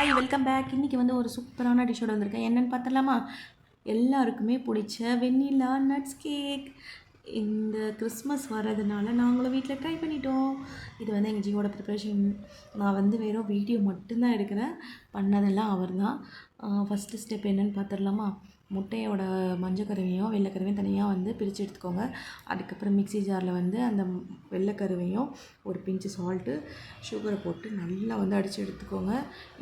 Hi welcome back இன்றைக்கி வந்து ஒரு சூப்பரான டிஷ்ஷோட வந்திருக்கேன். என்னென்னு பார்த்துடலாமா? எல்லாருக்குமே பிடிச்ச வெண்ணிலா நட்ஸ் கேக் இந்த கிறிஸ்மஸ் வர்றதுனால நாங்களும் வீட்டில் ட்ரை பண்ணிட்டோம். இது வந்து எங்கள் ஜீவோட ப்ரிப்ரேஷன் நான் வந்து வெறும் வீடியோ மட்டும்தான் எடுக்கிறேன். பண்ணதெல்லாம் அவர் தான் ஃபஸ்ட்டு ஸ்டெப் என்னென்னு பார்த்துடலாமா? முட்டையோட மஞ்சக்கருவையும் வெள்ளைக்கருவையும் தனியாக வந்து பிரித்து எடுத்துக்கோங்க. அதுக்கப்புறம் மிக்ஸி ஜாரில் வந்து அந்த வெள்ளைக்கருவையும் ஒரு பிஞ்சு சால்ட்டு சுகரை போட்டு நல்லா வந்து அடித்து எடுத்துக்கோங்க.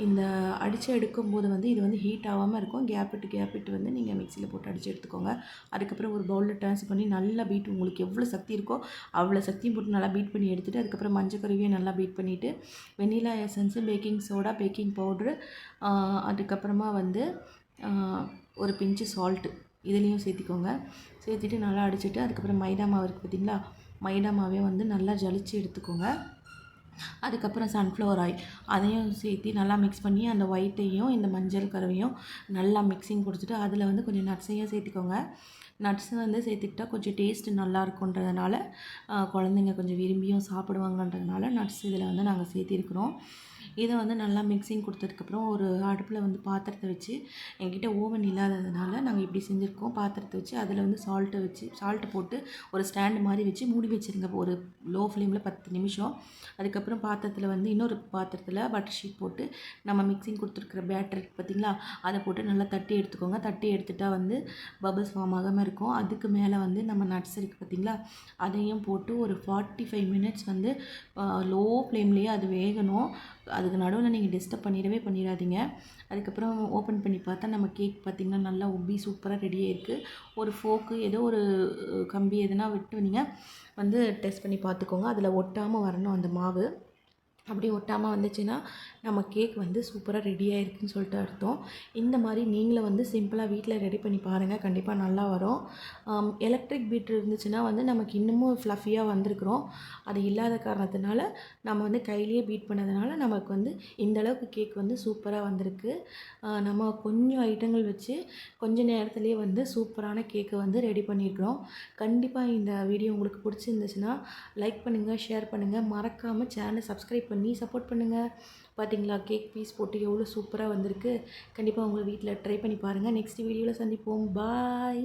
இந்த அடித்து எடுக்கும்போது வந்து இது வந்து ஹீட் ஆகாமல் இருக்கும். கேப் விட்டு கேப் விட்டு வந்து நீங்கள் மிக்சியில் போட்டு அடித்து எடுத்துக்கோங்க. அதுக்கப்புறம் ஒரு பவுலில் ட்ரான்ஸ்ஃபர் பண்ணி நல்லா பீட் உங்களுக்கு எவ்வளோ சக்தி இருக்கோ அவ்வளோ சக்தியும் போட்டு நல்லா பீட் பண்ணி எடுத்துகிட்டு அதுக்கப்புறம் மஞ்சக்கருவையும் நல்லா பீட் பண்ணிவிட்டு vanilla essence baking soda baking powder அதுக்கப்புறமா வந்து ஒரு பிஞ்சு சால்ட்டு இதுலேயும் சேர்த்திக்கோங்க. சேர்த்துட்டு நல்லா அடிச்சுட்டு அதுக்கப்புறம் மைதா மாவு இருக்குது பார்த்திங்களா மைதா மாவே வந்து நல்லா ஜலிச்சு எடுத்துக்கோங்க. அதுக்கப்புறம் சன்ஃப்ளவர் ஆயில் அதையும் சேர்த்து நல்லா மிக்ஸ் பண்ணி அந்த ஒயிட்டையும் இந்த மஞ்சள் கருவையும் நல்லா மிக்சிங் கொடுத்துட்டு அதில் வந்து கொஞ்சம் நட்ஸையும் சேர்த்துக்கோங்க. நட்ஸு வந்து சேர்த்துக்கிட்டா கொஞ்சம் டேஸ்ட்டு நல்லா இருக்குன்றதுனால குழந்தைங்க கொஞ்சம் விரும்பியும் சாப்பிடுவாங்கன்றதுனால நட்ஸ் இதில் வந்து நாங்கள் சேர்த்திருக்கிறோம். இதை வந்து நல்லா மிக்சிங் கொடுத்ததுக்கப்புறம் ஒரு அடுப்பில் வந்து பாத்திரத்தை வச்சு எங்கிட்ட ஓவன் இல்லாததுனால நாங்கள் இப்படி செஞ்சுருக்கோம். பாத்திரத்தை வச்சு அதில் வந்து சால்ட்டை வச்சு சால்ட்டு போட்டு ஒரு ஸ்டாண்டு மாதிரி வச்சு மூடி வச்சுருங்க. ஒரு லோ ஃப்ளேமில் பத்து நிமிஷம். அதுக்கப்புறம் பாத்திரத்தில் வந்து இன்னொரு பாத்திரத்தில் பட்டர் ஷீட் போட்டு நம்ம மிக்சிங் கொடுத்துருக்குற பேட்டர் பார்த்திங்களா? அதை போட்டு நல்லா தட்டி எடுத்துக்கோங்க. தட்டி எடுத்துட்டால் வந்து பபிள்ஸ் ஃபார்ம் ஆகாமல் இருக்கும். அதுக்கு மேலே வந்து நம்ம நட்ஸ் இருக்குது பார்த்திங்களா? அதையும் போட்டு ஒரு ஃபார்ட்டி ஃபைவ் மினிட்ஸ் வந்து லோ ஃப்ளேம்லேயே அது வேகணும். அதுக்கு நடுவில் நீங்கள் டிஸ்டர்ப் பண்ணிடவே பண்ணிடாதீங்க. அதுக்கப்புறம் ஓப்பன் பண்ணி பார்த்தா நம்ம கேக் பார்த்திங்கன்னா நல்லா உப்பி சூப்பராக ரெடியாக இருக்குது ஒரு ஃபோக்கு ஏதோ ஒரு கம்பி எதுனா விட்டு நீங்கள் வந்து டெஸ்ட் பண்ணி பார்த்துக்கோங்க. அதில் ஒட்டாமல் வரணும் அந்த மாவு. அப்படி ஒட்டாமல் வந்துச்சுன்னா நம்ம கேக் வந்து சூப்பராக ரெடி ஆகிருக்குன்னு சொல்லிட்டு அர்த்தம். இந்த மாதிரி நீங்களும் வந்து சிம்பிளாக வீட்டில் ரெடி பண்ணி பாருங்கள் கண்டிப்பாக நல்லா வரும். எலக்ட்ரிக் பீட்ரு இருந்துச்சுன்னா வந்து நமக்கு இன்னமும் ஃப்ளஃபியாக வந்திருக்கிறோம். அது இல்லாத காரணத்தினால நம்ம வந்து கையிலேயே பீட் பண்ணதுனால நமக்கு வந்து இந்தளவுக்கு கேக் வந்து சூப்பராக வந்திருக்கு. நம்ம கொஞ்சம் ஐட்டங்கள் வச்சு கொஞ்சம் நேரத்துலேயே வந்து சூப்பரான கேக்கை வந்து ரெடி பண்ணியிருக்கிறோம் கண்டிப்பாக இந்த வீடியோ உங்களுக்கு பிடிச்சிருந்துச்சுன்னா லைக் பண்ணுங்கள் ஷேர் பண்ணுங்கள் மறக்காமல் சேனலை சப்ஸ்கிரைப் பண்ணி சப்போர்ட் பண்ணுங்கள் பார்த்தீங்களா கேக் பீஸ் போட்டு எவ்வளோ சூப்பராக வந்திருக்கு. கண்டிப்பாக உங்கள் வீட்டில் ட்ரை பண்ணி பாருங்கள் நெக்ஸ்ட் வீடியோவில் சந்திப்போம். பாய்